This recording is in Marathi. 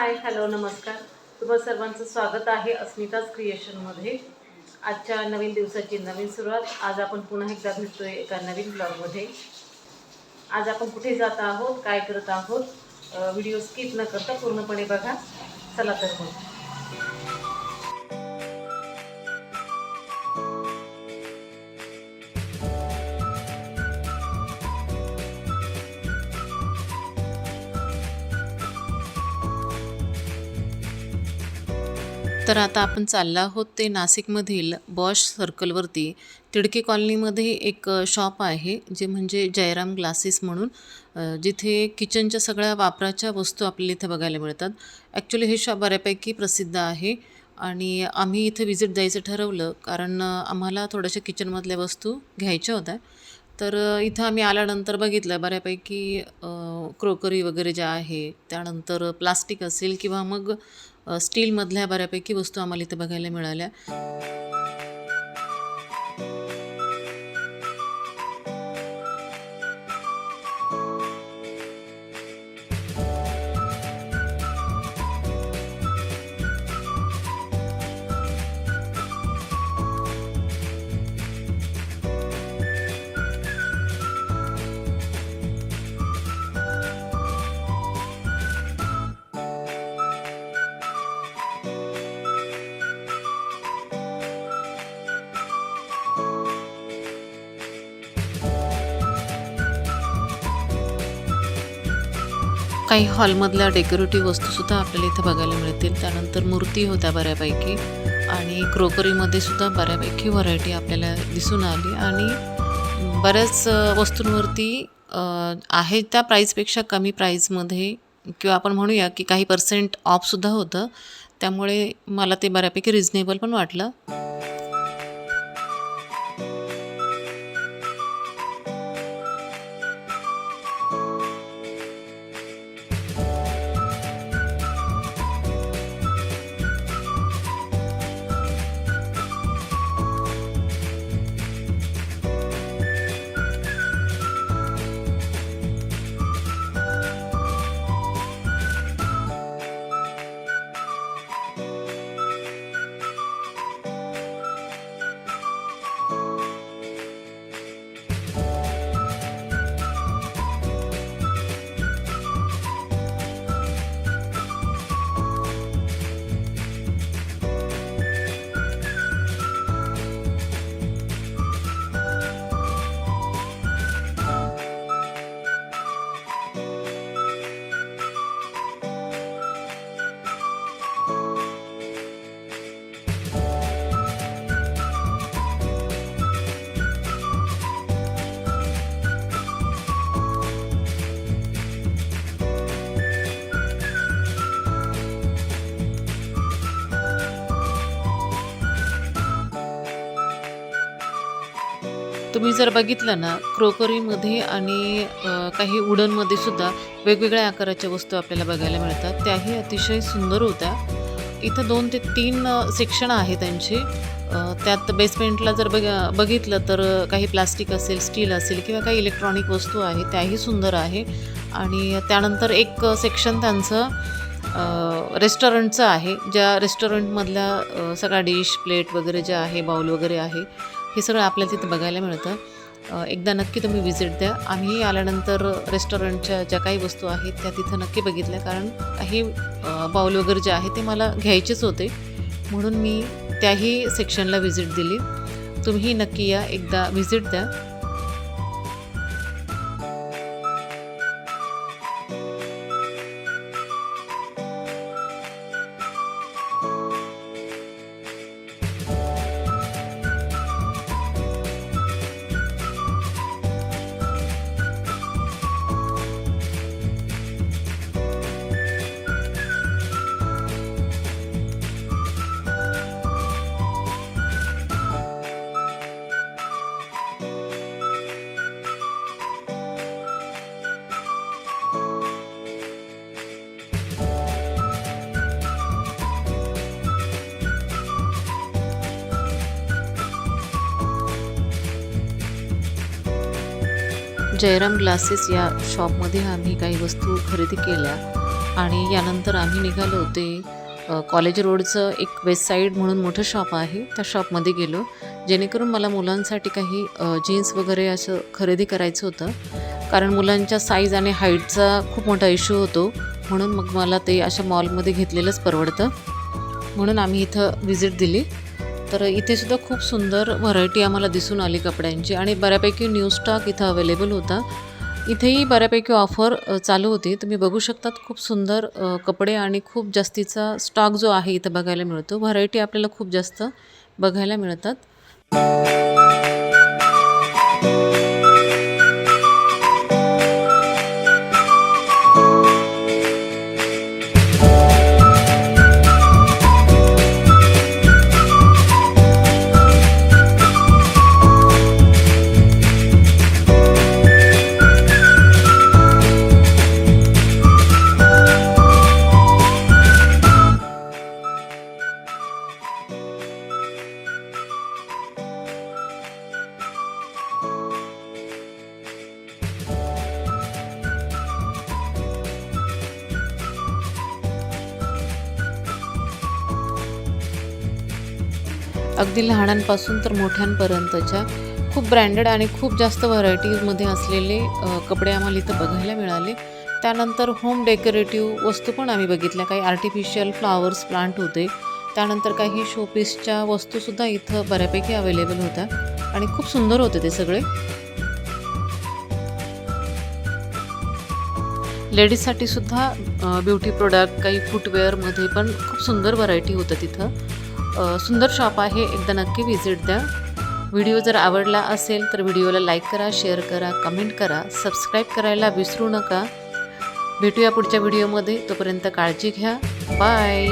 हाय हॅलो नमस्कार. तुम्हा सर्वांचं स्वागत आहे अस्मिताज क्रिएशनमध्ये. आजच्या नवीन दिवसाची नवीन सुरुवात. आज आपण पुन्हा एकदा भेटतोय एका नवीन ब्लॉगमध्ये. आज आपण कुठे जात आहोत काय करत आहोत व्हिडिओ स्किप न करता पूर्णपणे बघा. चला तर मग. तर आता आपण चाललो आहोत ते नाशिकमधील बॉश सर्कलवरती तिडके कॉलनीमध्ये एक शॉप आहे जे म्हणजे जयराम ग्लासेस म्हणून. जिथे किचनच्या सगळ्या वापराच्या वस्तू आपल्याला इथे बघायला मिळतात. ॲक्च्युली हे शॉप बऱ्यापैकी प्रसिद्ध आहे आणि आम्ही इथे व्हिजिट द्यायचं ठरवलं कारण आम्हाला थोड्याशा किचनमधल्या वस्तू घ्यायच्या होत्या. तर इथं आम्ही आल्यानंतर बघितलं बऱ्यापैकी क्रोकरी वगैरे ज्या आहे त्यानंतर प्लास्टिक असेल किंवा मग स्टीलमधल्या बऱ्यापैकी वस्तू आम्हाला इथे बघायला मिळाल्या. काही हॉलमधल्या डेकोरेटिव्ह वस्तूसुद्धा आपल्याला इथं बघायला मिळतील. त्यानंतर मूर्ती होत्या बऱ्यापैकी आणि क्रोकरीमध्ये सुद्धा बऱ्यापैकी व्हरायटी आपल्याला दिसून आली आणि बऱ्याच वस्तूंवरती आहे त्या प्राईजपेक्षा कमी प्राईजमध्ये किंवा आपण म्हणूया की काही पर्सेंट ऑफसुद्धा होतं. त्यामुळे मला ते बऱ्यापैकी रिजनेबल पण वाटलं. तुम्ही जर बघितलं ना क्रोकरीमध्ये आणि काही वुडनमध्ये सुद्धा वेगवेगळ्या आकाराच्या वस्तू आपल्याला बघायला मिळतात. त्याही अतिशय सुंदर होत्या. इथं दोन ते तीन सेक्शन आहे त्यांचे. त्यात बेसमेंटला जर बघ बघितलं तर काही प्लास्टिक असेल स्टील असेल किंवा काही इलेक्ट्रॉनिक वस्तू आहे त्याही सुंदर आहे. आणि त्यानंतर एक सेक्शन त्यांचं रेस्टॉरंटचं आहे ज्या रेस्टॉरंटमधल्या सगळ्या डिश प्लेट वगैरे ज्या आहे बाउल वगैरे आहे. हे सगळं आपल्याला तिथं बघायला मिळतं. एकदा नक्की तुम्ही व्हिजिट द्या. आम्ही आल्यानंतर रेस्टॉरंटच्या ज्या काही वस्तू आहेत त्या तिथं नक्की बघितल्या. कारण काही बाऊल वगैरे जे आहे ते मला घ्यायचेच होते. म्हणून मी त्याही सेक्शनला व्हिजिट दिली. तुम्ही नक्की या. एकदा व्हिजिट द्या. जयराम ग्लासेस या शॉपमध्ये आम्ही काही वस्तू खरेदी केल्या. आणि यानंतर आम्ही निघालो होते कॉलेज रोडचं एक वेस्ट साईड म्हणून मोठं शॉप आहे. त्या शॉपमध्ये गेलो जेणेकरून मला मुलांसाठी काही जीन्स वगैरे असं खरेदी करायचं होतं. कारण मुलांच्या साईज आणि हाईटचा खूप मोठा इश्यू होतो. म्हणून मग मला ते अशा मॉलमध्ये घेतलेलंच परवडतं. म्हणून आम्ही इथं व्हिजिट दिली. तर इथे सुद्धा खूप सुंदर व्हरायटी आम्हाला दिसून आली कपड्यांची आणि बऱ्यापैकी न्यू स्टॉक इथं अवेलेबल होता. इथेही बऱ्यापैकी ऑफर चालू होती. तुम्ही बघू शकतात खूप सुंदर कपडे आणि खूप जास्तीचा स्टॉक जो आहे इथं बघायला मिळतो. व्हरायटी आपल्याला खूप जास्त बघायला मिळतात. अगदी लहानांपासून तर मोठ्यांपर्यंतच्या खूप ब्रँडेड आणि खूप जास्त व्हरायटीजमध्ये असलेले कपडे आम्हाला इथं बघायला मिळाले. त्यानंतर होम डेकोरेटिव्ह वस्तू पण आम्ही बघितल्या. काही आर्टिफिशियल फ्लॉवर्स प्लांट होते. त्यानंतर काही शोपीसच्या वस्तूसुद्धा इथं बऱ्यापैकी अवेलेबल होत्या आणि खूप सुंदर होते ते सगळे. लेडीजसाठी सुद्धा ब्युटी प्रोडक्ट काही फुटवेअरमध्ये पण खूप सुंदर व्हरायटी होतं तिथं. सुंदर शॉप आहे. एकदा नक्की व्हिजिट द्या. व्हिडिओ जर आवडला असेल तर व्हिडिओला लाईक करा शेअर करा कमेंट करा. सबस्क्राईब करायला विसरू नका. भेटूया पुढच्या व्हिडिओमध्ये तोपर्यंत काळजी घ्या. बाय